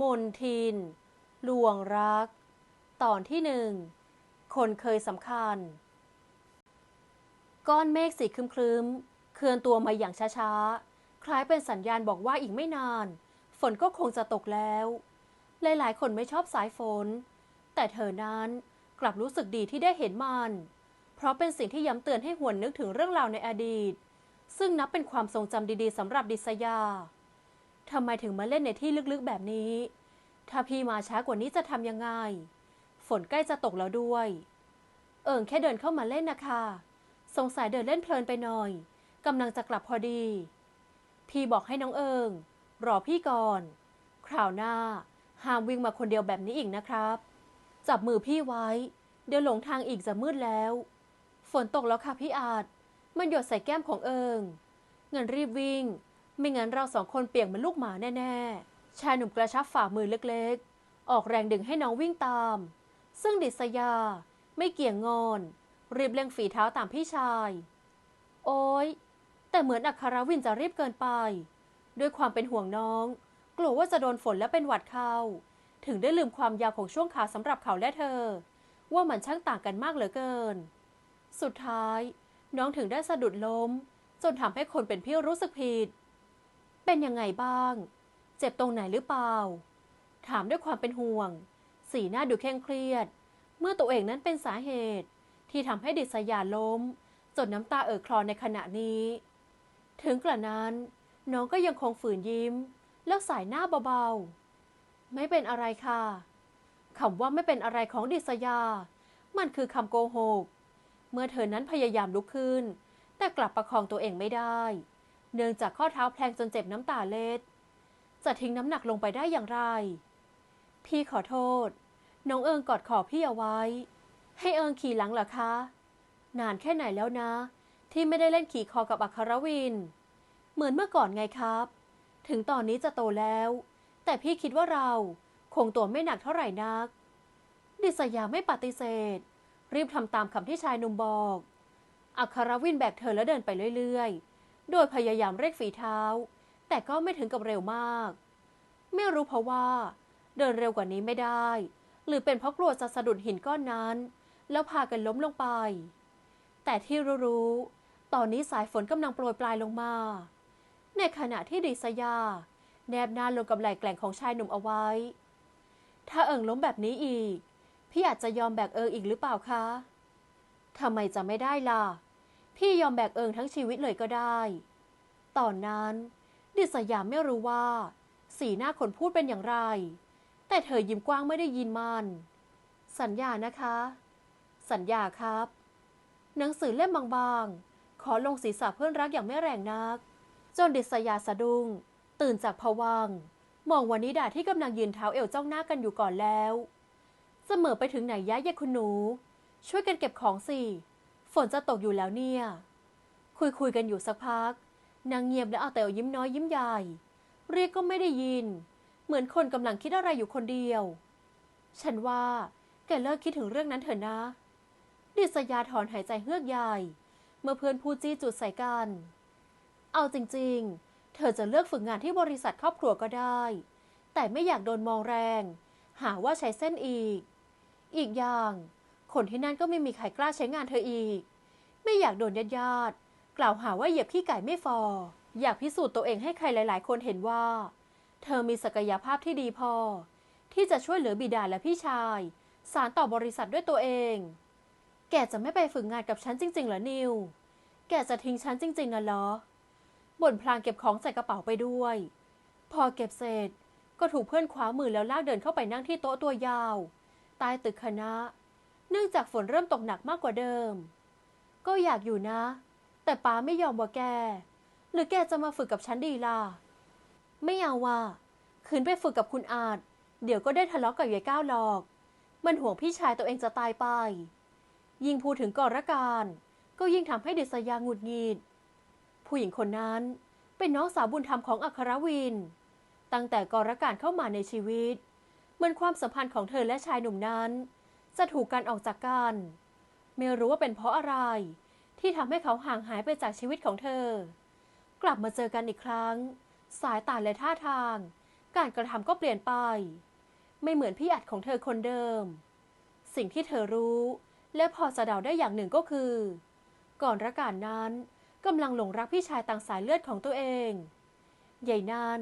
มนทิน ลวงรัก ตอนที่หนึ่ง คนเคยสำคัญ ก้อนเมฆสีครึ้มๆ เคลื่อนตัวมาอย่างช้าๆ คล้ายเป็นสัญญาณบอกว่าอีกไม่นาน ฝนก็คงจะตกแล้ว หลายๆ คนไม่ชอบสายฝน แต่เธอนั้นกลับรู้สึกดีที่ได้เห็นมัน เพราะเป็นสิ่งที่ย้ำเตือนให้หวนนึกถึงเรื่องราวในอดีต ซึ่งนับเป็นความทรงจำดีๆสำหรับดิษยา ทำไมถึงมาเล่นในที่ลึกๆแบบนี้ ถ้าพี่มาช้ากว่านี้จะทำยังไง ฝนใกล้จะตกแล้วด้วย เอิงแค่เดินเข้ามาเล่นนะคะ สงสัยเดินเล่นเพลินไปหน่อยกำลังจะกลับพอดี พี่บอกให้น้องเอิง รอพี่ก่อน คราวหน้าห้ามวิ่งมาคนเดียวแบบนี้อีกนะครับ จับมือพี่ไว้ เดี๋ยวหลงทางอีกจะมืดแล้ว ฝนตกแล้วค่ะพี่อาจ มันหยดใส่แก้มของเอิงเงินรีบวิ่ง ไม่งั้นเราสองคนเปียกเหมือนลูกหมาแน่ๆ ชายหนุ่มกระชับฝ่ามือเล็กๆ ออกแรงดึงให้น้องวิ่งตาม ซึ่งดิษยา ไม่เกี่ยงงอน รีบเร่งฝีเท้าตามพี่ชาย โอ้ยแต่เหมือนอัครวินจะรีบเกินไป ด้วยความเป็นห่วงน้อง กลัวว่าจะโดนฝนและเป็นหวัดเข้า ถึงได้ลืมความยาวของช่วงขาสำหรับเขาและเธอ ว่ามันช่างต่างกันมากเหลือเกิน สุดท้าย น้องถึงได้สะดุดล้ม จนทำให้คนเป็นพี่รู้สึกผิด เป็นยังไงบ้าง เจ็บตรงไหนหรือเปล่า ถามด้วยความเป็นห่วง สีหน้าดูเคร่งเครียด เมื่อตัวเองนั้นเป็นสาเหตุ ที่ทำให้ดิษยาล้ม จนน้ำตาเอ่อคลอในขณะนี้ ถึงกระนั้น น้องก็ยังคงฝืนยิ้ม แล้วสายหน้าเบาๆ ไม่เป็นอะไรค่ะคำว่าไม่เป็นอะไรของดิษยา มันคือคำโกหก เมื่อเธอนั้นพยายามลุกขึ้น แต่กลับประคองตัวเองไม่ได้ เนื่องจากข้อเท้าแพลงจนเจ็บน้ำตาเล็ด จะทิ้งน้ำหนักลงไปได้อย่างไร พี่ขอโทษ น้องเอิงกอดขอพี่เอาไว้ ให้เอิงขี่หลังเหรอคะ นานแค่ไหนแล้วนะ ที่ไม่ได้เล่นขี่คอกับอัครวิน เหมือนเมื่อก่อนไงครับ ถึงตอนนี้จะโตแล้ว แต่พี่คิดว่าเราคงตัวไม่หนักเท่าไหร่นัก ดิษยาไม่ปฏิเสธ รีบทำตามคำที่ชายหนุ่มบอก อัครวินแบกเธอแล้วเดินไปเรื่อยๆ โดยพยายามเร่งฝีเท้า แต่ก็ไม่ถึงกับเร็วมาก ไม่รู้เพราะว่า เดินเร็วกว่านี้ไม่ได้ หรือเป็นเพราะกลัวจะสะดุดหินก้อนนั้น แล้วพากันล้มลงไป แต่ที่รู้ๆตอนนี้สายฝนกำลังโปรยปลายลงมา ในขณะที่ดิษยา แนบหน้าลงกับไหล่แกล่งของชายหนุ่มเอาไว้ ถ้าเอิงล้มแบบนี้อีก พี่อาจจะยอมแบกเอิงอีกหรือเปล่าคะทำไมจะไม่ได้ล่ะ พี่ยอมแบกเอิงทั้งชีวิตเลยก็ได้ ตอนนั้น ดิษยาไม่รู้ว่า สีหน้าคนพูดเป็นอย่างไร แต่เธอยิ้มกว้างไม่ได้ยินมัน สัญญานะคะ สัญญาครับ หนังสือเล่มบางๆ ขอลงศีรษะเพื่อนรักอย่างไม่แรงนัก จนดิษยาสะดุ้ง ตื่นจากผวัง มองวันนิดาที่กำลังยืนเท้าเอวจ้องหน้ากันอยู่ก่อนแล้ว เสมอไปถึงไหนย้ายยายคุณหนู ช่วยกันเก็บของสิ ฝนจะตกอยู่แล้วเนี่ย คุยคุยกันอยู่สักพัก นางเงียบและเอาแต่ยิ้มน้อยยิ้มใหญ่ เรียกก็ไม่ได้ยิน เหมือนคนกำลังคิดอะไรอยู่คนเดียว ฉันว่าแกเลิกคิดถึงเรื่องนั้นเถอะนะ ดิษยาถอนหายใจเฮือกใหญ่ เมื่อเพื่อนพูดจี้จุดใส่กัน เอาจริงๆ เธอจะเลือกฝึกงานที่บริษัทครอบครัวก็ได้ แต่ไม่อยากโดนมองแรง หาว่าใช้เส้นอีก อีกอย่าง คนที่นั่นก็ไม่มีใครกล้าใช้งานเธออีก ไม่อยากโดนญาติญาติกล่าวหาว่าเหยียบขี้ไก่ไม่ฟอ อยากพิสูจน์ตัวเองให้ใครหลาย ๆ คนเห็นว่า เธอมีศักยภาพที่ดีพอ ที่จะช่วยเหลือบิดาและพี่ชาย สารต่อบริษัทด้วยตัวเอง แกจะไม่ไปฝึกงานกับฉันจริง ๆ เหรอนิว แกจะทิ้งฉันจริง ๆ นะเหรอบ่นพลางเก็บของใส่กระเป๋าไปด้วย พอเก็บเสร็จก็ถูกเพื่อนคว้ามือแล้วลากเดินเข้าไปนั่งที่โต๊ะตัวยาว ใต้ตึกคณะ เนื่องจากฝนเริ่มตกหนักมากกว่าเดิม ก็อยากอยู่นะ แต่ป้าไม่ยอมว่าแก หรือแกจะมาฝึกกับฉันดีล่ะ ไม่เอาว่ะคืนไปฝึกกับคุณอาจ เดี๋ยวก็ได้ทะเลาะกับยายก้าวหรอก มันห่วงพี่ชายตัวเองจะตายไป ยิ่งพูดถึงกอรการ ก็ยิ่งทำให้เดษยาหงุดหงิด ผู้หญิงคนนั้นเป็นน้องสาวบุญธรรมของอัครวิน ตั้งแต่กรการเข้ามาในชีวิต เหมือนความสัมพันธ์ของเธอและชายหนุ่มนั้น จะถูกกันออกจากกัน ไม่รู้ว่าเป็นเพราะอะไร ที่ทำให้เขาห่างหายไปจากชีวิตของเธอ กลับมาเจอกันอีกครั้ง สายตาและท่าทาง การกระทำก็เปลี่ยนไป ไม่เหมือนพี่อัดของเธอคนเดิม สิ่งที่เธอรู้ และพอจะเดาได้อย่างหนึ่งก็คือ ก่อนรักการนั้นกำลังหลงรักพี่ชายต่างสายเลือดของตัวเองใหญ่นาน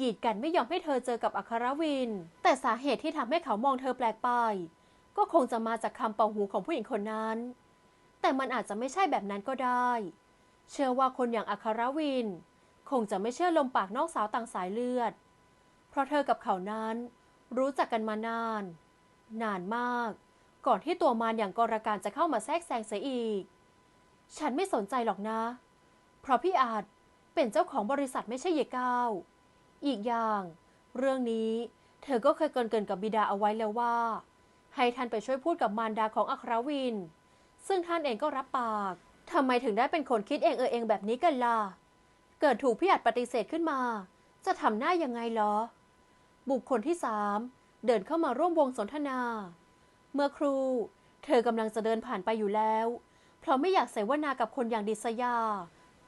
กีดกันไม่ยอมให้เธอเจอกับอัครวิน แต่สาเหตุที่ทำให้เขามองเธอแปลกไป ก็คงจะมาจากคำเป่าหูของผู้หญิงคนนั้น แต่มันอาจจะไม่ใช่แบบนั้นก็ได้ เชื่อว่าคนอย่างอัครวิน คงจะไม่เชื่อลมปากน้องสาวต่างสายเลือด เพราะเธอกับเขานั้น รู้จักกันมานาน นานมาก ก่อนที่ตัวมารอย่างกรการจะเข้ามาแทรกแซงเสียอีก ฉันไม่สนใจหรอกนะ เพราะพี่อาจเป็นเจ้าของบริษัทไม่ใช่เยก้าวอีกอย่าง เรื่องนี้เธอก็เคยเกรินเกินกับบิดาเอาไว้แล้วว่า ให้ท่านไปช่วยพูดกับมารดาของอัครวิน ซึ่งท่านเองก็รับปากทำไมถึงได้เป็นคนคิดเองเออเองแบบนี้กันล่ะ เกิดถูกพี่อาจปฏิเสธขึ้นมา จะทำหน้ายังไงเหรอ บุคคลที่สามเดินเข้ามาร่วมวงสนทนา เมื่อครู เธอกำลังจะเดินผ่านไปอยู่แล้ว เพราะไม่อยากเสวนากับคนอย่างดิษยา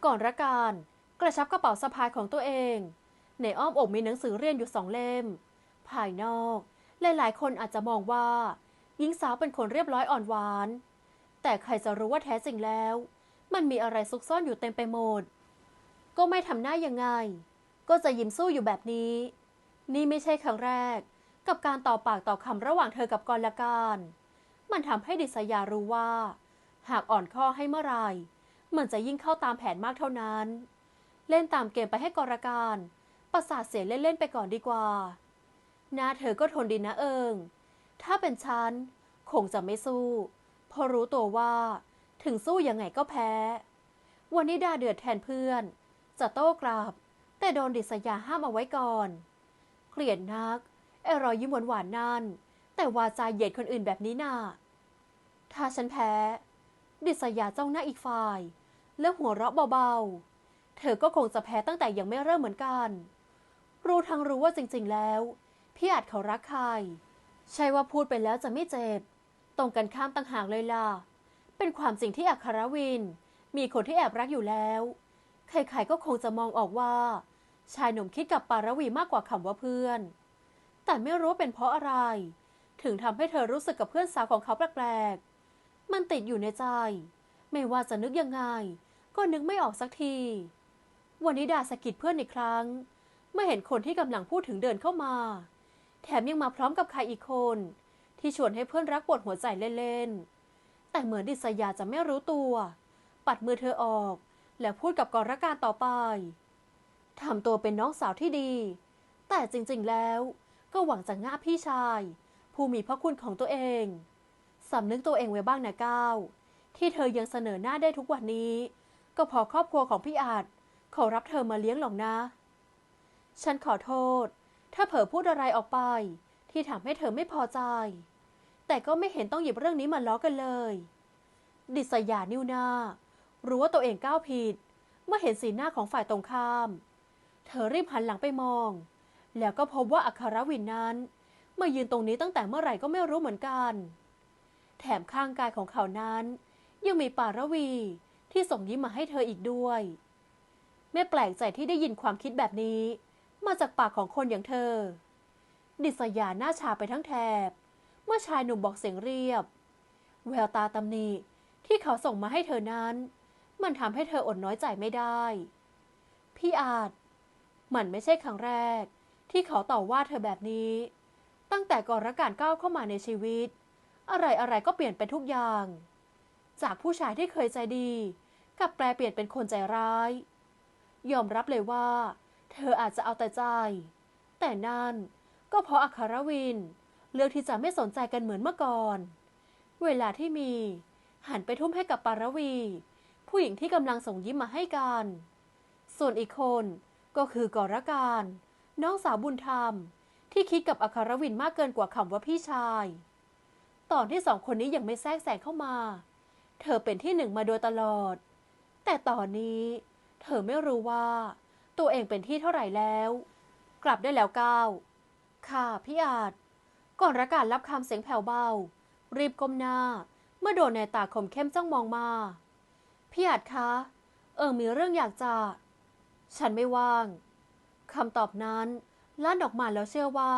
ก่อนละการ กระชับกระเป๋าสะพายของตัวเอง ในอ้อมอกมีหนังสือเรียนอยู่สองเล่ม ภายนอก หลายๆ คนอาจจะมองว่า ญิงสาวเป็นคนเรียบร้อยอ่อนหวาน แต่ใครจะรู้ว่าแท้จริงแล้ว มันมีอะไรซุกซ่อนอยู่เต็มไปหมด ก็ไม่ทำหน้ายังไง ก็จะยิ้มสู้อยู่แบบนี้ นี่ไม่ใช่ครั้งแรก กับการต่อปากต่อคำระหว่างเธอกับกรละการ มันทำให้ดิษยารู้ว่า หากอ่อนข้อให้เมื่อไหร่มันจะยิ่งเข้าตามแผนมากเท่านั้น เล่นตามเกมไปให้กรการ ประสาทเสียเล่นๆไปก่อนดีกว่า หน้าเธอก็ทนดีนะเอิง ถ้าเป็นฉันคงจะไม่สู้เพราะรู้ตัวว่า ถึงสู้ยังไงก็แพ้ วันนี้ดาเดือดแทนเพื่อน จะโต้กลับ แต่โดนดิษยาห้ามเอาไว้ก่อน เกลียดนักไอรอยยิ้มหวานๆนั่น แต่วาจาเหยียดคนอื่นแบบนี้น่ะถ้าฉันแพ้ ดิษยาจ้องหน้าอีกฝ่าย แล้วหัวเราะเบาๆ เธอก็คงจะแพ้ตั้งแต่ยังไม่เริ่มเหมือนกัน รู้ทั้งรู้ว่าจริงๆแล้ว พี่อาจเขารักใคร ใช่ว่าพูดไปแล้วจะไม่เจ็บ ตรงกันข้ามต่างหากเลยล่ะ เป็นความจริงที่อัครวิน มีคนที่แอบรักอยู่แล้ว ใครๆก็คงจะมองออกว่า ชายหนุ่มคิดกับปารวีมากกว่าคำว่าเพื่อน แต่ไม่รู้เป็นเพราะอะไร ถึงทำให้เธอรู้สึกกับเพื่อนสาวของเขาแปลกๆ มันติดอยู่ในใจ ไม่ว่าจะนึกยังไง ก็นึกไม่ออกสักที วันนี้ดาสะกิดเพื่อนอีกครั้ง เมื่อเห็นคนที่กำลังพูดถึงเดินเข้ามา แถมยังมาพร้อมกับใครอีกคน ที่ชวนให้เพื่อนรักปวดหัวใจเล่นๆ แต่เหมือนดิษยาจะไม่รู้ตัว ปัดมือเธอออก แล้วพูดกับกรการต่อไปทำตัวเป็นน้องสาวที่ดี แต่จริงๆแล้วก็หวังจะง่าพี่ชาย ผู้มีพระคุณของตัวเองสำนึกตัวเองไว้บ้างนะก้าวที่เธอยังเสนอหน้าได้ทุกวันนี้ ก็เพอครอบครัวของพี่อาจขอรับเธอมาเลี้ยงหรอกนะ ฉันขอโทษ ถ้าเผลอพูดอะไรออกไป ที่ทำให้เธอไม่พอใจ แต่ก็ไม่เห็นต้องหยิบเรื่องนี้มาล้อกันเลย ดิษยานิวนา รู้ว่าตัวเองก้าวผิด เมื่อเห็นสีหน้าของฝ่ายตรงข้าม เธอรีบหันหลังไปมอง แล้วก็พบว่าอัครวินนั้นมายืนตรงนี้ตั้งแต่เมื่อไหร่ก็ไม่รู้เหมือนกัน แถมข้างกายของเขานั้น ยังมีปารวีที่ส่งยิ้มมาให้เธออีกด้วย ไม่แปลกใจที่ได้ยินความคิดแบบนี้ มาจากปากของคนอย่างเธอ ดิษยาหน้าชาไปทั้งแถบ เมื่อชายหนุ่มบอกเสียงเรียบ แววตาตำหนิที่เขาส่งมาให้เธอนั้น มันทำให้เธออดน้อยใจไม่ได้ พี่อาจ มันไม่ใช่ครั้งแรก ที่เขาต่อว่าเธอแบบนี้ ตั้งแต่ก่อนรักการก้าวเข้ามาในชีวิต อะไรอะไรก็เปลี่ยนไปทุกอย่าง จากผู้ชายที่เคยใจดีกลับแปลเปลี่ยนเป็นคนใจร้าย ยอมรับเลยว่า เธออาจจะเอาแต่ใจ แต่นั่นก็เพราะอัครวิน เลือกที่จะไม่สนใจกันเหมือนเมื่อก่อน เวลาที่มีหันไปทุ่มให้กับปารวี ผู้หญิงที่กำลังส่งยิ้มมาให้กัน ส่วนอีกคนก็คือกอรการ น้องสาวบุญธรรม ที่คิดกับอัครวินมากเกินกว่าคำว่าพี่ชาย ตอนที่สองคนนี้ยังไม่แทรกแซงเข้ามา เธอเป็นที่หนึ่งมาโดยตลอด แต่ตอนนี้ เธอไม่รู้ว่า ตัวเองเป็นที่เท่าไหร่แล้ว กลับได้แล้วก้าวค่ะพี่อาจ ก่อนรัการรับคำเสียงแผ่วเบา รีบก้มหน้า เมื่อโดนในตาคมเข้มจ้องมองมา พี่อาจคะ เออมีเรื่องอยากจะ ฉันไม่ว่าง คำตอบนั้นลั่นออกมาแล้วเชื่อว่า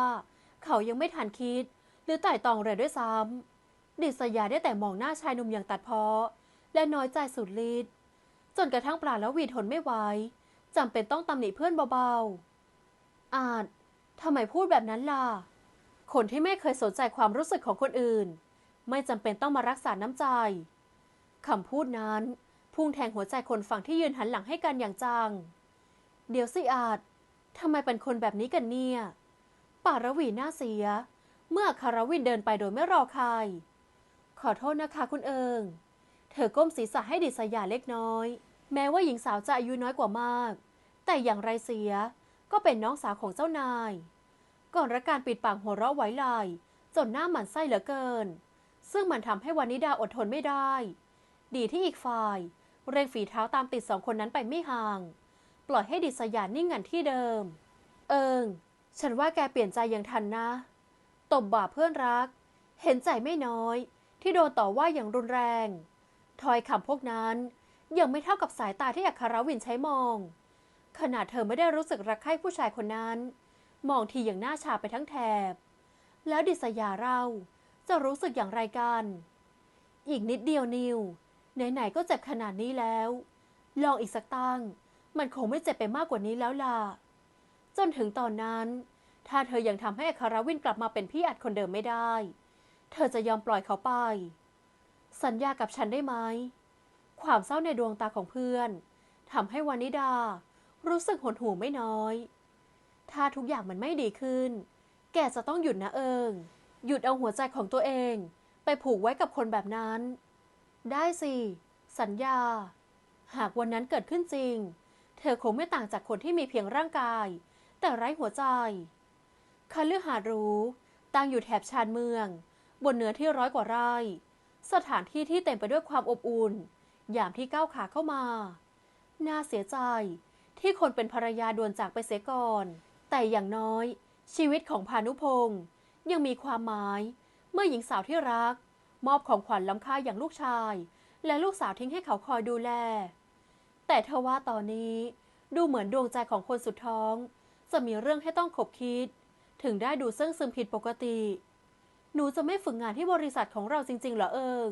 เขายังไม่ทันคิด หรือไต่ตองเลยด้วยซ้ำดิษยาได้แต่มองหน้าชายหนุ่มอย่างตัดเพอและน้อยใจสุดฤทธิ์จนกระทั่งปลาล้ววีทนไม่ไหว จำเป็นต้องตำหนิเพื่อนเบาๆ อาจทำไมพูดแบบนั้นล่ะ คนที่ไม่เคยสนใจความรู้สึกของคนอื่น ไม่จำเป็นต้องมารักษาน้ำใจคำพูดนั้นพุ่งแทงหัวใจคนฝั่งที่ยืนหันหลังให้กันอย่างจัง เดี๋ยวสิอาจทำไมเป็นคนแบบนี้กันเนี่ย ป่ารวีน้าเสีย เมื่อคารวินเดินไปโดยไม่รอใคร ขอโทษนะคะคุณเอิง เธอก้มศีรษะให้ดิษยาเล็กน้อย แม้ว่าหญิงสาวจะอายุน้อยกว่ามาก แต่อย่างไรเสีย ก็เป็นน้องสาวของเจ้านาย ก่อนรักการปิดปากหัวเราะไว้ลายจนหน้าหมันไส้เหลือเกิน ซึ่งมันทำให้วานิดาอดทนไม่ได้ ดีที่อีกฝ่าย เร่งฝีเท้าตามติดสองคนนั้นไปไม่ห่าง ปล่อยให้ดิษยานิ่งงันที่เดิม เอิง ฉันว่าแกเปลี่ยนใจยังทันนะ ตบบ่าเพื่อนรัก เห็นใจไม่น้อย ที่โดนต่อว่าอย่างรุนแรงทอยคำพวกนั้นยังไม่เท่ากับสายตาที่อัครวินใช้มอง ขนาดเธอไม่ได้รู้สึกรักใคร่ผู้ชายคนนั้น มองทีอย่างหน้าชาไปทั้งแถบ แล้วดิษยาเราจะรู้สึกอย่างไรกัน อีกนิดเดียวนิว ไหนๆก็เจ็บขนาดนี้แล้ว ลองอีกสักตั้ง มันคงไม่เจ็บไปมากกว่านี้แล้วล่ะ จนถึงตอนนั้น ถ้าเธอยังทำให้อัครวินกลับมาเป็นพี่อัดคนเดิมไม่ได้ เธอจะยอมปล่อยเขาไป สัญญากับฉันได้ไหม ความเศร้าในดวงตาของเพื่อนทำให้วานิดา รู้สึกหดหู่ไม่น้อย ถ้าทุกอย่างมันไม่ดีขึ้น แกจะต้องหยุดนะเอิง หยุดเอาหัวใจของตัวเอง ไปผูกไว้กับคนแบบนั้น ได้สิ สัญญา หากวันนั้นเกิดขึ้นจริง เธอคงไม่ต่างจากคนที่มีเพียงร่างกาย แต่ไร้หัวใจคาลือหาดรูตั้งอยู่แถบชานเมือง บนเนื้อที่ร้อยกว่าไร่ สถานที่ที่เต็มไปด้วยความอบอุ่นยามที่ก้าวขาเข้ามา น่าเสียใจ ที่คนเป็นภรรยาด่วนจากไปเสียก่อน แต่อย่างน้อย ชีวิตของพานุพงศ์ยังมีความหมาย เมื่อหญิงสาวที่รัก มอบของขวัญล้ำค่าอย่างลูกชาย และลูกสาวทิ้งให้เขาคอยดูแล แต่เทว่าตอนนี้ดูเหมือนดวงใจของคนสุดท้อง จะมีเรื่องให้ต้องขบคิด ถึงได้ดูเสื่องซึมผิดปกติ หนูจะไม่ฝึกงานที่บริษัทของเราจริง ๆ เหรอเอิง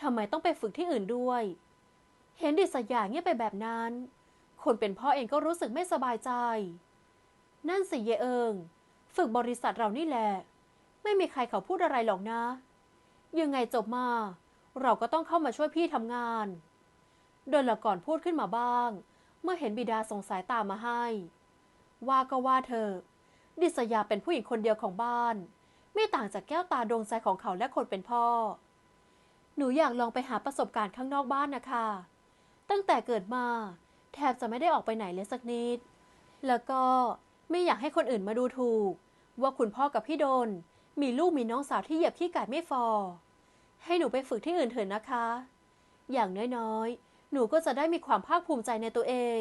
ทำไมต้องไปฝึกที่อื่นด้วย เห็นดิษยาเงียบไปแบบนั้น คนเป็นพ่อเองก็รู้สึกไม่สบายใจ นั่นสิเยเอิง ฝึกบริษัทเรานี่แหละ ไม่มีใครเขาพูดอะไรหรอกนะ ยังไงจบมา เราก็ต้องเข้ามาช่วยพี่ทำงาน โดยละก่อนพูดขึ้นมาบ้าง เมื่อเห็นบิดาส่งสายตามาให้ ว่าก็ว่าเธอ ดิษยาเป็นผู้หญิงคนเดียวของบ้าน ไม่ต่างจากแก้วตาดวงใจของเขาและคนเป็นพ่อ หนูอยากลองไปหาประสบการณ์ข้างนอกบ้านนะคะ ตั้งแต่เกิดมา แทบจะไม่ได้ออกไปไหนเลยสักนิด แล้วก็ไม่อยากให้คนอื่นมาดูถูก ว่าคุณพ่อกับพี่โดน มีลูกมีน้องสาวที่เหยียบขี้ไก่ไม่ฟอ ให้หนูไปฝึกที่อื่นเถอะนะคะ อย่างน้อยๆ หนูก็จะได้มีความภาคภูมิใจในตัวเอง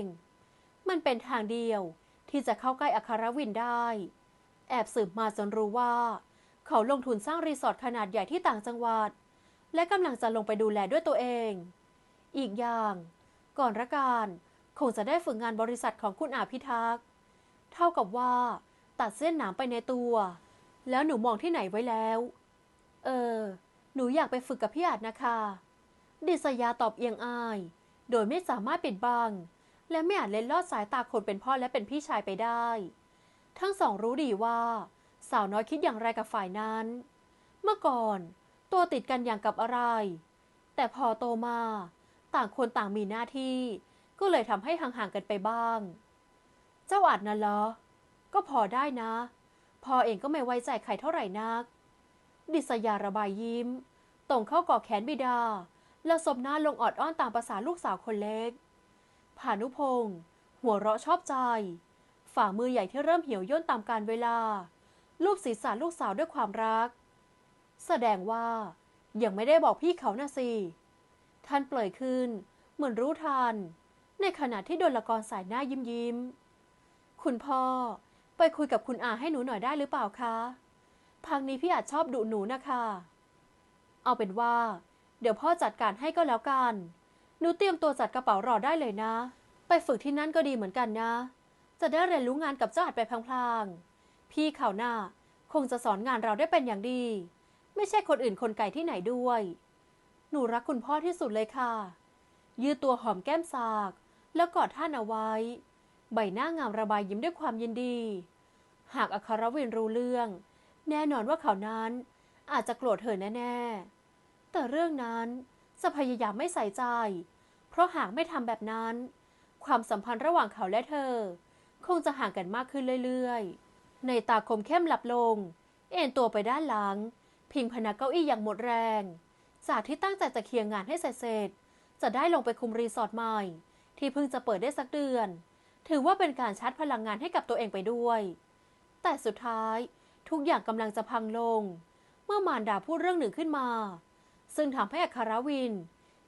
มันเป็นทางเดียวที่จะเข้าใกล้อัครวินได้ แอบสืบมาจนรู้ว่า เขาลงทุนสร้างรีสอร์ทขนาดใหญ่ที่ต่างจังหวัด และกำลังจะลงไปดูแลด้วยตัวเอง อีกอย่าง ก่อนละการ คงจะได้ฝึกงานบริษัทของคุณอาพิทักษ์ เท่ากับว่า ตัดเส้นหนามไปในตัว แล้วหนูมองที่ไหนไว้แล้ว เออ หนูอยากไปฝึกกับพี่อาจนะคะ ดิษยาตอบเอียงอาย โดยไม่สามารถปิดบัง และไม่อาจเล็ดลอดสายตาคนเป็นพ่อและเป็นพี่ชายไปได้ ทั้งสองรู้ดีว่า สาวน้อยคิดอย่างไรกับฝ่ายนั้น เมื่อก่อน ตัวติดกันอย่างกับอะไร แต่พอโตมา ต่างคนต่างมีหน้าที่ ก็เลยทำให้ห่างๆกันไปบ้าง เจ้าอาจนะเหรอ ก็พอได้นะ พอเองก็ไม่ไว้ใจใครเท่าไหร่นัก ดิษยาระบายยิ้มตรงเข้ากอดแขนบิดา แล้วสบหน้าลงออดอ้อนตามภาษาลูกสาวคนเล็กผานุพงศ์หัวเราะชอบใจ ฝ่ามือใหญ่ที่เริ่มเหี่ยวย่นตามการเวลา ลูบศีรษะลูกสาวด้วยความรัก แสดงว่า ยังไม่ได้บอกพี่เขานะสิ ท่านเปลยขึ้น เหมือนรู้ทัน ในขณะที่ดลกรสายหน้ายิ้มยิ้ม คุณพ่อ ไปคุยกับคุณอาให้หนูหน่อยได้หรือเปล่าคะพักนี้พี่อาจชอบดุหนูนะคะ เอาเป็นว่า เดี๋ยวพ่อจัดการให้ก็แล้วกัน หนูเตรียมตัวจัดกระเป๋ารอได้เลยนะ ไปฝึกที่นั่นก็ดีเหมือนกันนะ จะได้เรียนรู้งานกับเจ้าอัดไปพลางๆ พี่เขาวหน้าคงจะสอนงานเราได้เป็นอย่างดี ไม่ใช่คนอื่นคนไก่ที่ไหนด้วย หนูรักคุณพ่อที่สุดเลยค่ะ ยืดตัวหอมแก้มสาก แล้วกอดท่านเอาไว้ ใบหน้างามระบายยิ้มด้วยความยินดี หากอัครวินรู้เรื่อง แน่นอนว่าเขานั้นอาจจะโกรธเธอแน่ๆ แต่เรื่องนั้นจะพยายามไม่ใส่ใจ เพราะหากไม่ทำแบบนั้น ความสัมพันธ์ระหว่างเขาและเธอ คงจะห่างกันมากขึ้นเรื่อยๆ ในตาคมเข้มหลับลง เอ็นตัวไปด้านหลัง พิงพนักเก้าอี้อย่างหมดแรง จากที่ตั้งใจจะเคลียร์งานให้เสร็จจะได้ลงไปคุมรีสอร์ทใหม่ ที่เพิ่งจะเปิดได้สักเดือน ถือว่าเป็นการชาร์จพลังงานให้กับตัวเองไปด้วย แต่สุดท้ายทุกอย่างกำลังจะพังลง เมื่อมารดาพูดเรื่องหนึ่งขึ้นมา ซึ่งทำให้อัครวิน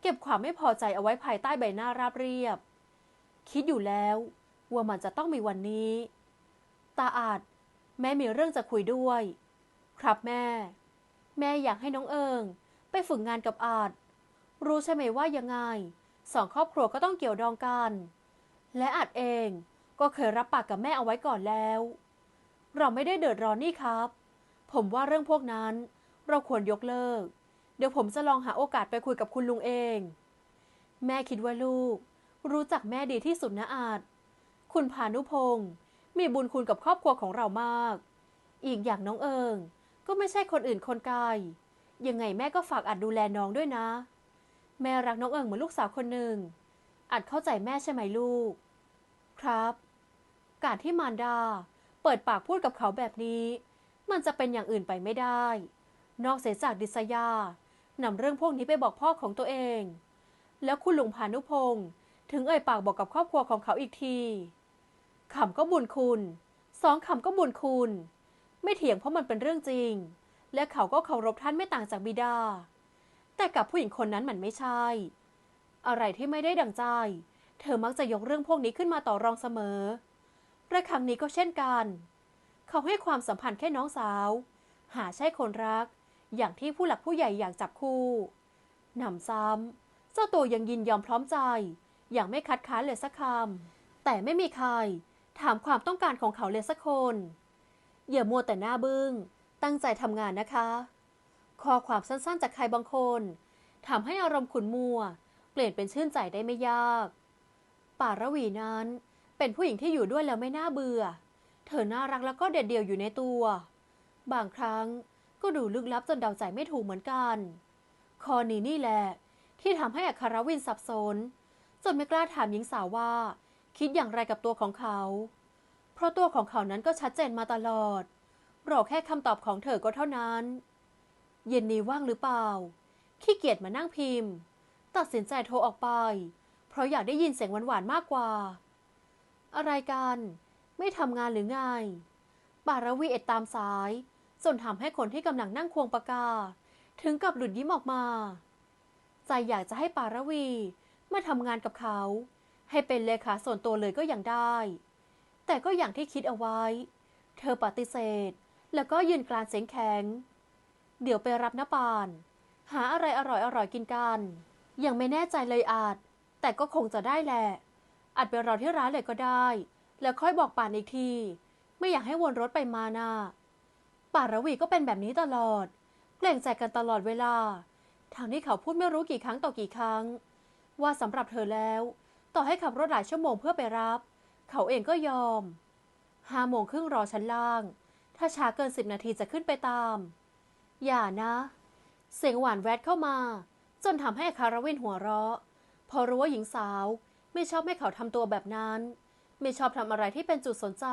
เก็บความไม่พอใจเอาไว้ภายใต้ใบหน้าราบเรียบ คิดอยู่แล้วว่ามันจะต้องมีวันนี้ ตาอาจแม่มีเรื่องจะคุยด้วย ครับแม่ แม่อยากให้น้องเอิง ไปฝึกงานกับอาจรู้ใช่ไหมว่ายังไง สองครอบครัวก็ต้องเกี่ยวดองกัน และอาจเองก็เคยรับปากกับแม่เอาไว้ก่อนแล้ว เราไม่ได้เดือดร้อนนี่ครับ ผมว่าเรื่องพวกนั้น เราควรยกเลิก เดี๋ยวผมจะลองหาโอกาสไปคุยกับคุณลุงเอง แม่คิดว่าลูก รู้จักแม่ดีที่สุดนะอาจ คุณพานุพงศ์มีบุญคุณกับครอบครัวของเรามาก อีกอย่างน้องเอิงก็ไม่ใช่คนอื่นคนไกลยังไงแม่ก็ฝากอัดดูแลน้องด้วยนะ แม่รักน้องเอิงเหมือนลูกสาวคนหนึ่งอัดเข้าใจแม่ใช่ไหมลูก ครับ การที่มารดา เปิดปากพูดกับเขาแบบนี้ มันจะเป็นอย่างอื่นไปไม่ได้ นอกเสียจากดิษยานำเรื่องพวกนี้ไปบอกพ่อของตัวเอง แล้วคุณลุงพานุพงศ์ถึงเอ่ยปากบอกกับครอบครัวของเขาอีกทีคำก็บุญคุณ สองคำก็บุญคุณ ไม่เถียงเพราะมันเป็นเรื่องจริง และเขาก็เคารพท่านไม่ต่างจากบิดา แต่กับผู้หญิงคนนั้นมันไม่ใช่ อะไรที่ไม่ได้ดังใจ เธอมักจะยกเรื่องพวกนี้ขึ้นมาต่อรองเสมอและครั้งนี้ก็เช่นกัน เขาให้ความสัมพันธ์แค่น้องสาว หาใช่คนรัก อย่างที่ผู้หลักผู้ใหญ่อยากจับคู่หนำซ้ำเจ้าตัวยังยินยอมพร้อมใจ อย่างไม่คัดค้านเลยสักคำแต่ไม่มีใคร ถามความต้องการของเขาเลยสักคน อย่ามัวแต่หน้าบึง้ง ตั้งใจทำงานนะคะ ข้อความสั้นๆ จากใครบางคนทำให้อารมณ์ขุนมัว เปลี่ยนเป็นชื่นใจได้ไม่ยาก ป่าระวีนั้นเป็นผู้หญิงที่อยู่ด้วยแล้วไม่น่าเบื่อ เธอน่ารักแล้วก็เด็ดเดี่ยวอยู่ในตัว บางครั้งก็ดูลึกลับจนเดาใจไม่ถูกเหมือนกันข้อนี้นี่แหละ ที่ทำให้อัครวินสับสนจนไม่กล้าถามหญิงสาวว่า คิดอย่างไรกับตัวของเขา เพราะตัวของเขานั้นก็ชัดเจนมาตลอดรอแค่คำตอบของเธอก็เท่านั้น เย็นนี้ว่างหรือเปล่า ขี้เกียจมานั่งพิมพ์ ตัดสินใจโทรออกไป เพราะอยากได้ยินเสียงหวานๆมากกว่า อะไรกัน ไม่ทำงานหรือไงปารวีเอ็ดตามสาย จนทำให้คนที่กำลังนั่งควงปากกา ถึงกับหลุดยิ้มออกมา ใจอยากจะให้ปารวีมาทำงานกับเขา ให้เป็นเลขาส่วนตัวเลยก็ยังได้ แต่ก็อย่างที่คิดเอาไว้ เธอปฏิเสธ แล้วก็ยืนกลานเสียงแข็ง เดี๋ยวไปรับน้าปาน หาอะไรอร่อยๆกินกัน ยังไม่แน่ใจเลยอาจ แต่ก็คงจะได้แหละ อาจไปรอที่ร้านเลยก็ได้ แล้วค่อยบอกป่านอีกที ไม่อยากให้วนรถไปมานะ่ะป่าระวีก็เป็นแบบนี้ตลอด เกรงใจกันตลอดเวลา ทางที่เขาพูดไม่รู้กี่ครั้งต่อกี่ครั้ง ว่าสำหรับเธอแล้ว ต่อให้ขับรถหลายชั่วโมงเพื่อไปรับ เขาเองก็ยอมห้าโมงครึ่งรอชั้นล่าง ถ้าช้าเกินสิบนาทีจะขึ้นไปตาม อย่านะ เสียงหวานแวดเข้ามา จนทำให้คารวินหัวเราะ พอรู้ว่าหญิงสาวไม่ชอบให้เขาทำตัวแบบนั้น ไม่ชอบทำอะไรที่เป็นจุดสนใจ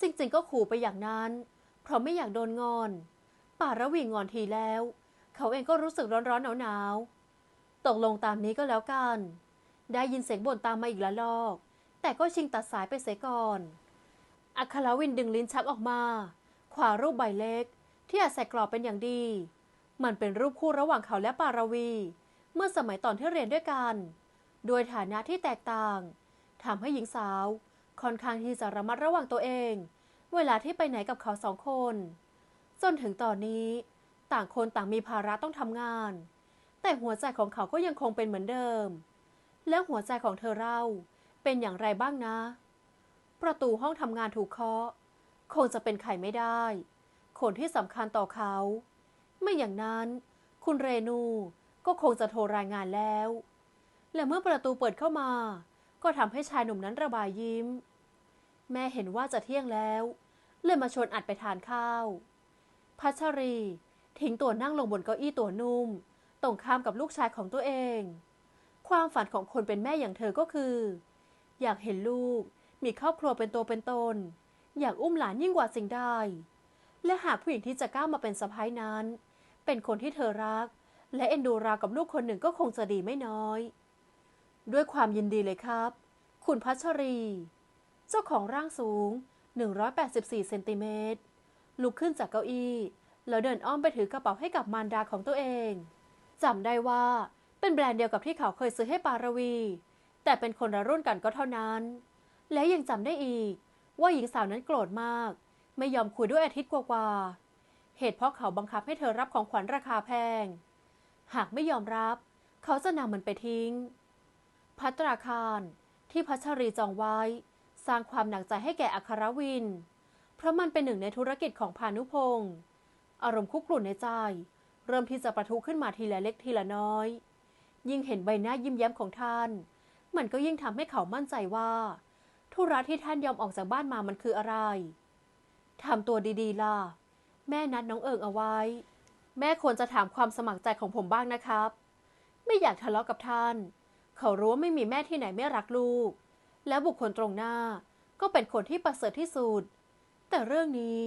จริงๆ ก็ขู่ไปอย่างนั้น เพราะไม่อยากโดนงอน ป่าระวีงอนทีแล้ว เขาเองก็รู้สึกร้อนๆหนาวๆตกลงตามนี้ก็แล้วกัน ได้ยินเสียงบ่นตามมาอีกละลอก แต่ก็ชิงตัดสายไปเสียก่อนอัครวินดึงลิ้นชักออกมา ขวารูปใบเล็ก ที่อาจใส่กรอบเป็นอย่างดี มันเป็นรูปคู่ระหว่างเขาและปารวี เมื่อสมัยตอนที่เรียนด้วยกัน โดยฐานะที่แตกต่างทำให้หญิงสาว ค่อนข้างที่จะระมัดระวังตัวเอง เวลาที่ไปไหนกับเขาสองคน จนถึงตอนนี้ ต่างคนต่างมีภาระต้องทำงาน แต่หัวใจของเขาก็ยังคงเป็นเหมือนเดิม แล้วหัวใจของเธอเราเป็นอย่างไรบ้างนะ ประตูห้องทำงานถูกเคาะ คงจะเป็นใครไม่ได้ คนที่สำคัญต่อเขา ไม่อย่างนั้น คุณเรนูก็คงจะโทรรายงานแล้ว และเมื่อประตูเปิดเข้ามา ก็ทำให้ชายหนุ่มนั้นระบายยิ้ม แม่เห็นว่าจะเที่ยงแล้ว เลยมาชวนอัดไปทานข้าว พัชรี ทิ้งตัวนั่งลงบนเก้าอี้ตัวนุ่ม ตรงข้ามกับลูกชายของตัวเอง ความฝันของคนเป็นแม่อย่างเธอก็คือ อยากเห็นลูกมีครอบครัวเป็นตัวเป็นตน อยากอุ้มหลานยิ่งกว่าสิ่งใด และหากผู้หญิงที่จะก้าวมาเป็นสะพ้ายนั้น เป็นคนที่เธอรัก และเอ็นดูรากับลูกคนหนึ่งก็คงจะดีไม่น้อย ด้วยความยินดีเลยครับ คุณพัชรี เจ้าของร่างสูง 184 เซนติเมตร ลุกขึ้นจากเก้าอี้ แล้วเดินอ้อมไปถือกระเป๋าให้กับมารดาของตัวเองจำได้ว่าเป็นแบรนด์เดียวกับที่เขาเคยซื้อให้ปารวี แต่เป็นคนละรุ่นกันก็เท่านั้น และยังจำได้อีกว่าหญิงสาวนั้นโกรธมาก ไม่ยอมคุยด้วยอาทิตย์กว่าๆเหตุเพราะเขาบังคับให้เธอรับของขวัญราคาแพง หากไม่ยอมรับ เขาจะนำมันไปทิ้ง พัตราคารที่พัชรีจองไว้ สร้างความหนักใจให้แก่อัครวิน เพราะมันเป็นหนึ่งในธุรกิจของพานุพงศ์อารมณ์คุกรุ่นในใจ เริ่มที่จะประทุขึ้นมาทีละเล็กทีละน้อย ยิ่งเห็นใบหน้ายิ้มแย้มของท่าน มันก็ยิ่งทำให้เขามั่นใจว่า ธุระที่ท่านยอมออกจากบ้านมามันคืออะไร ทำตัวดีๆ ล่ะ แม่นัดน้องเอิงเอาไว้ แม่ควรจะถามความสมัครใจของผมบ้างนะครับ ไม่อยากทะเลาะกับท่าน เขารู้ว่าไม่มีแม่ที่ไหนไม่รักลูก และบุคคลตรงหน้าก็เป็นคนที่ประเสริฐที่สุด แต่เรื่องนี้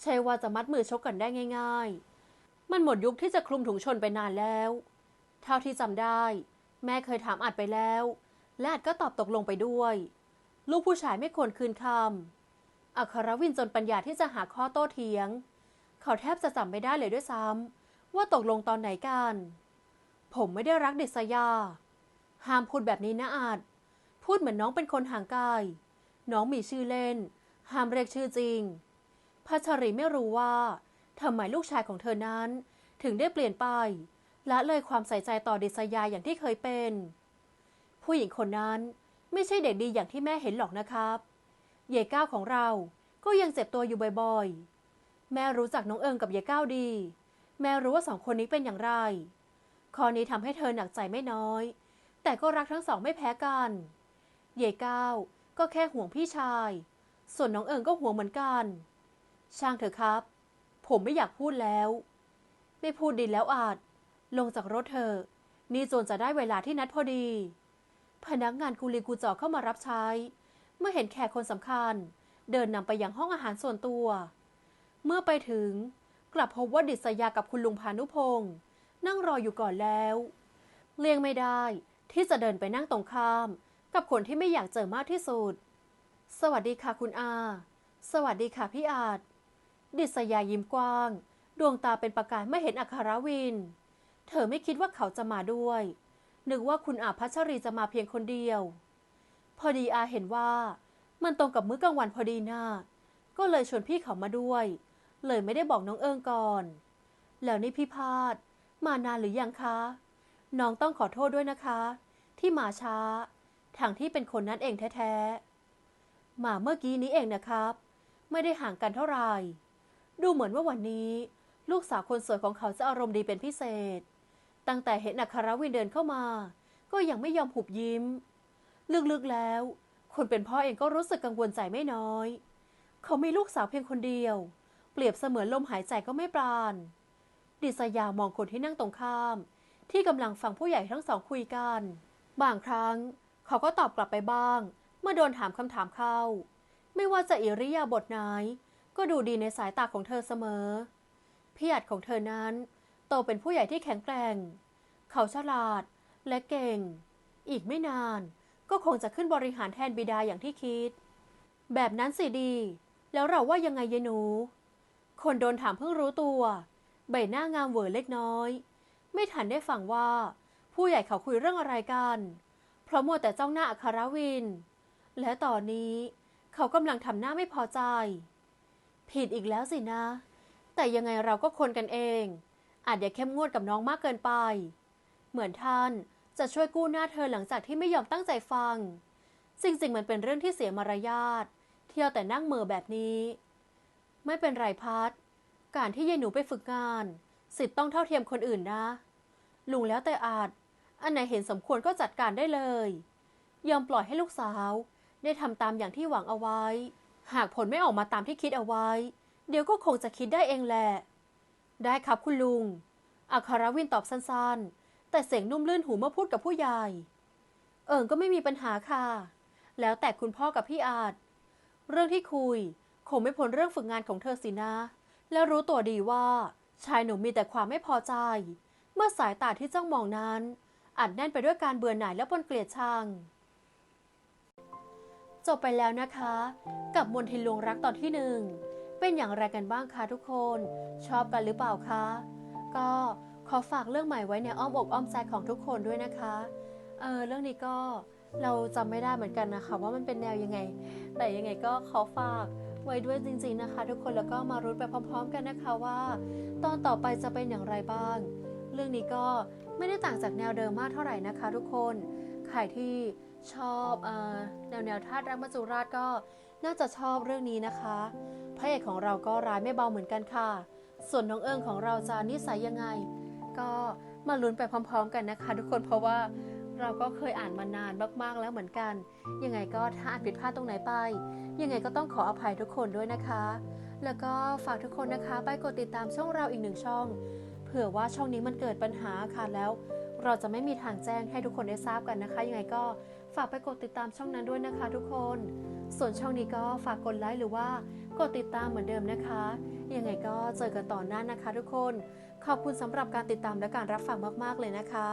ใช่ว่าจะมัดมือชกกันได้ง่าย ๆ มันหมดยุคที่จะคลุมถุงชนไปนานแล้ว เท่าที่จำได้ แม่เคยถามอัดไปแล้ว และอัดก็ตอบตกลงไปด้วย ลูกผู้ชายไม่ควรคืนคำ อัครวินจนปัญญาที่จะหาข้อโต้เถียง เขาแทบจะจำไม่ได้เลยด้วยซ้ำว่าตกลงตอนไหนกัน ผมไม่ได้รักเดิษยา ห้ามพูดแบบนี้นะอาจ พูดเหมือนน้องเป็นคนห่างไกลน้องมีชื่อเล่น ห้ามเรียกชื่อจริงพัชรีไม่รู้ว่าทำไมลูกชายของเธอนั้นถึงได้เปลี่ยนไปละเลยความใส่ใจต่อเดิษยาอย่างที่เคยเป็น ผู้หญิงคนนั้นไม่ใช่เด็กดีอย่างที่แม่เห็นหรอกนะครับ เย่ก้าวของเรา ก็ยังเจ็บตัวอยู่บ่อยๆ แม่รู้จักน้องเอิงกับเย่ก้าวดี แม่รู้ว่าสองคนนี้เป็นอย่างไร ข้อนี้ทำให้เธอหนักใจไม่น้อย แต่ก็รักทั้งสองไม่แพ้กัน เย่ก้าวก็แค่ห่วงพี่ชาย ส่วนน้องเอิงก็ห่วงเหมือนกัน ช่างเถอะครับ ผมไม่อยากพูดแล้ว ไม่พูดดีแล้วอาจ ลงจากรถเธอะนี่โจนจะได้เวลาที่นัดพอดี พนักงานกูลีกูจอเข้ามารับใช้ เมื่อเห็นแขกคนสำคัญ เดินนำไปยังห้องอาหารส่วนตัว เมื่อไปถึงกลับพบว่าดิษยากับคุณลุงพานุพงศ์นั่งรออยู่ก่อนแล้ว เลี่ยงไม่ได้ที่จะเดินไปนั่งตรงข้าม กับคนที่ไม่อยากเจอมากที่สุด สวัสดีค่ะคุณอา สวัสดีค่ะพี่อาจ ดิษยายิ้มกว้าง ดวงตาเป็นประกายไม่เห็นอัครวิน เธอไม่คิดว่าเขาจะมาด้วย นึกว่าคุณอาพัชรีจะมาเพียงคนเดียว พอดีอาเห็นว่ามันตรงกับมื้อกลางวันพอดีนะก็เลยชวนพี่เขามาด้วย เลยไม่ได้บอกน้องเอิงก่อน แล้วนี่พี่พาดมานานหรือยังคะ น้องต้องขอโทษด้วยนะคะ ที่มาช้าทางที่เป็นคนนั้นเองแท้ๆ มาเมื่อกี้นี้เองนะครับ ไม่ได้ห่างกันเท่าไหร่ ดูเหมือนว่าวันนี้ ลูกสาวคนสวยของเขาจะอารมณ์ดีเป็นพิเศษ ตั้งแต่เห็นอัครวินเดินเข้ามา ก็ยังไม่ยอมหุบยิ้ม ลึกๆแล้ว คนเป็นพ่อเองก็รู้สึกกังวลใจไม่น้อย เขามีลูกสาวเพียงคนเดียว เปรียบเสมือนลมหายใจก็ไม่ปราณ ดิษยามองคนที่นั่งตรงข้าม ที่กำลังฟังผู้ใหญ่ทั้งสองคุยกัน บางครั้ง เขาก็ตอบกลับไปบ้าง เมื่อโดนถามคำถามเข้า ไม่ว่าจะอิริยาบถไหนก็ดูดีในสายตาของเธอเสมอ พี่อัดของเธอนั้น โตเป็นผู้ใหญ่ที่แข็งแกร่ง เขาฉลาดและเก่ง อีกไม่นาน ก็คงจะขึ้นบริหารแทนบิดาอย่างที่คิด แบบนั้นสิดี แล้วเราว่ายังไงยายหนู คนโดนถามเพิ่งรู้ตัว ใบหน้างามเหวอเล็กน้อย ไม่ทันได้ฟังว่า ผู้ใหญ่เขาคุยเรื่องอะไรกัน เพราะมัวแต่จ้องหน้าอัครวิน และตอนนี้เขากำลังทำหน้าไม่พอใจ ผิดอีกแล้วสินะ แต่ยังไงเราก็คนกันเอง อาจอย่าเข้มงวดกับน้องมากเกินไป เหมือนท่าน จะช่วยกู้หน้าเธอหลังจากที่ไม่ยอมตั้งใจฟัง จริงๆ มันเป็นเรื่องที่เสียมารยาท เที่ยวแต่นั่งเมอแบบนี้ ไม่เป็นไรพัด การที่ยายหนูไปฝึกงาน สิทธิ์ต้องเท่าเทียมคนอื่นนะ ลุงแล้วแต่อาจ อันไหนเห็นสมควรก็จัดการได้เลย ยอมปล่อยให้ลูกสาว ได้ทำตามอย่างที่หวังเอาไว้ หากผลไม่ออกมาตามที่คิดเอาไว้ เดี๋ยวก็คงจะคิดได้เองแหละ ได้ครับคุณลุง อัครวินตอบสั้นๆ แต่เสียงนุ่มลื่นหูเมื่อพูดกับผู้ใหญ่ เอิงก็ไม่มีปัญหาค่ะ แล้วแต่คุณพ่อกับพี่อาจ เรื่องที่คุย คงไม่พ้นเรื่องฝึกงานของเธอสินะ แล้วรู้ตัวดีว่า ชายหนุ่มมีแต่ความไม่พอใจ เมื่อสายตาที่จ้องมองนั้นอัดแน่นไปด้วยการเบื่อหน่ายและปนเกลียดชัง จบไปแล้วนะคะ กับมนทินลวงรักตอนที่หนึ่งเป็นอย่างไรกันบ้างคะทุกคน ชอบกันหรือเปล่าคะ ก็ ขอฝากเรื่องใหม่ไว้ในอ้อมอกอ้อมใจของทุกคนด้วยนะคะ เออเรื่องนี้ก็เราจำไม่ได้เหมือนกันนะคะ ว่ามันเป็นแนวยังไง แต่ยังไงก็ขอฝากไว้ด้วยจริงๆนะคะ ทุกคนแล้วก็มารุ้นไปพร้อม ๆ กันนะคะว่า ตอนต่อไปจะเป็นอย่างไรบ้าง เรื่องนี้ก็ไม่ได้ต่างจากแนวเดิมมากเท่าไหร่นะคะ ทุกคนใครที่ชอบเออแนวแนวธาตุรักมัจจุราชก็น่าจะชอบเรื่องนี้นะคะพระเอกของเราก็ร้ายไม่เบาเหมือนกันค่ะ ส่วนน้องเอิงของเราจะนิสัยยังไง ก็มาลุ้นไปพร้อม ๆ กันนะคะ ทุกคนเพราะว่าเราก็เคยอ่านมานานมากๆแล้วเหมือนกัน ยังไงก็ถ้าอ่านผิดพลาดตรงไหนไป ยังไงก็ต้องขออภัยทุกคนด้วยนะคะ แล้วก็ฝากทุกคนนะคะไปกดติดตามช่องเราอีกหนึ่งช่อง เผื่อว่าช่องนี้มันเกิดปัญหาค่ะแล้ว เราจะไม่มีทางแจ้งให้ทุกคนได้ทราบกันนะคะ ยังไงก็ฝากไปกดติดตามช่องนั้นด้วยนะคะ ทุกคน ส่วนช่องนี้ก็ฝากกดไลค์หรือว่ากดติดตามเหมือนเดิมนะคะ ยังไงก็เจอกันต่อหน้านะคะ ทุกคน ขอบคุณสำหรับการติดตามและการรับฟังมาก ๆ เลยนะคะ